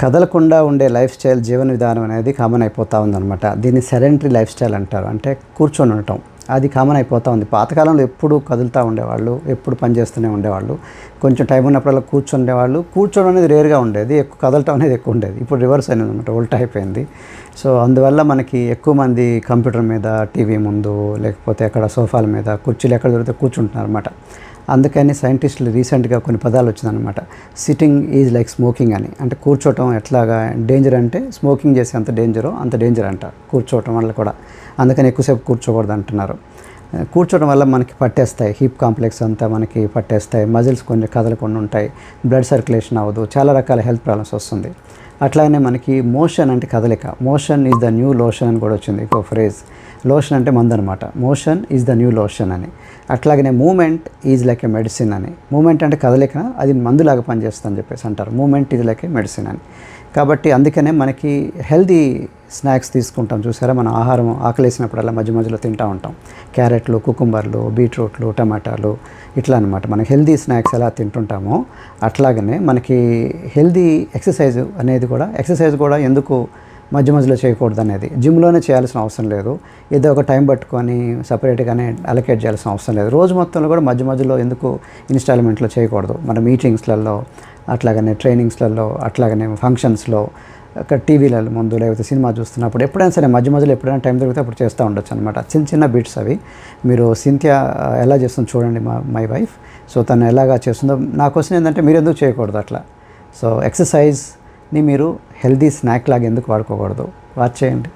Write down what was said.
కదలకుండా ఉండే life style జీవన విధానం అనేది కామన్ అయిపోతూ ఉందన్నమాట. దీన్ని సెడెంటరీ లైఫ్ స్టైల్ అంటారు. అంటే కూర్చొని ఉండటం. అది కామన్ అయిపోతూ ఉంది. పాతకాలంలో ఎప్పుడు కదులుతూ ఉండేవాళ్ళు ఎప్పుడు పని చేస్తూనే ఉండేవాళ్ళు. కొంచెం టైం ఉన్నప్పుడల్లా కూర్చొని ఉండేవాళ్ళు కూర్చోవడం అనేది రేరుగా ఉండేది. ఎక్కువ కదలటం అనేది ఎక్కువ ఉండేది. ఇప్పుడు రివర్స్ అనేది అనమాట ఉల్టా అయిపోయింది సో అందువల్ల మనకి ఎక్కువ మంది కంప్యూటర్ మీద టీవీ ముందు లేకపోతే అక్కడ సోఫాల మీద కుర్చీలు ఎక్కడ దొరికితే కూర్చుంటున్నారు అనమాట అందుకని సైంటిస్టులు రీసెంట్గా కొన్ని పదాలు వచ్చిందనమాట సిట్టింగ్ ఈజ్ లైక్ స్మోకింగ్ అని. అంటే కూర్చోవటం ఎట్లాగా డేంజర్ అంటే స్మోకింగ్ చేసే అంత డేంజరో అంత డేంజర్ అంట. కూర్చోవటం వల్ల కూడా. అందుకని ఎక్కువసేపు కూర్చోకూడదు అంటున్నారు. కూర్చోవడం వల్ల మనకి పట్టేస్తాయి. హిప్ కాంప్లెక్స్ అంతా మనకి పట్టేస్తాయి. మజిల్స్ కొన్ని కదలకుండా ఉంటాయి. బ్లడ్ సర్క్యులేషన్ అవ్వదు. చాలా రకాల హెల్త్ ప్రాబ్లమ్స్ వస్తుంది. అట్లానే మనకి మోషన్ అంటే కదలిక. Motion is the new lotion అని కూడా వచ్చింది. ఇంకో ఫ్రేజ్ లోషన్ అంటే మందు అనమాట motion is the new lotion అని. అట్లాగనే movement is like a medicine అని. మూమెంట్ అంటే కదలిక అది మందులాగా పనిచేస్తుందని అని చెప్పేసి అంటారు. Movement is like a medicine అని. కాబట్టి అందుకనే మనకి హెల్దీ స్నాక్స్ తీసుకుంటాం చూసారా? మన ఆహారం ఆకలేసినప్పుడల్లా మధ్య మధ్యలో తింటూ ఉంటాం. క్యారెట్లు కుకుంబర్లు బీట్రూట్లు టమాటాలు ఇట్లా అనమాట మనం హెల్దీ స్నాక్స్ ఎలా తింటుంటామో అట్లాగనే మనకి హెల్దీ ఎక్సర్సైజ్ అనేది కూడా ఎక్సర్సైజ్ కూడా ఎందుకు మధ్య మధ్యలో చేయకూడదు అనేది జిమ్లోనే చేయాల్సిన అవసరం లేదు. ఏదో ఒక టైం పట్టుకొని సపరేట్గానే అలకేట్ చేయాల్సిన అవసరం లేదు. రోజు మొత్తంలో కూడా మధ్య మధ్యలో ఎందుకు ఇన్స్టాల్మెంట్లో చేయకూడదు? మన మీటింగ్స్లలో అట్లాగనే ట్రైనింగ్స్లలో అట్లాగనే ఫంక్షన్స్లో అక్కడ టీవీలలో ముందు లేకపోతే సినిమా చూస్తున్నప్పుడు ఎప్పుడైనా సరే మధ్య మధ్యలో ఎప్పుడైనా టైం దొరికితే అప్పుడు చేస్తూ ఉండొచ్చు అనమాట చిన్న చిన్న బిట్స్ అవి. మీరు సింథియా ఎలా చేస్తుందో చూడండి మా మై వైఫ్ సో తను ఎలాగా చేస్తుందో నా క్వశ్చన్ ఏంటంటే మీరు ఎందుకు చేయకూడదు అట్లా? సో ఎక్సర్సైజ్ని మీరు హెల్దీ స్నాక్ లాగా ఎందుకు వాడుకోకూడదు? వాచ్ చేయండి.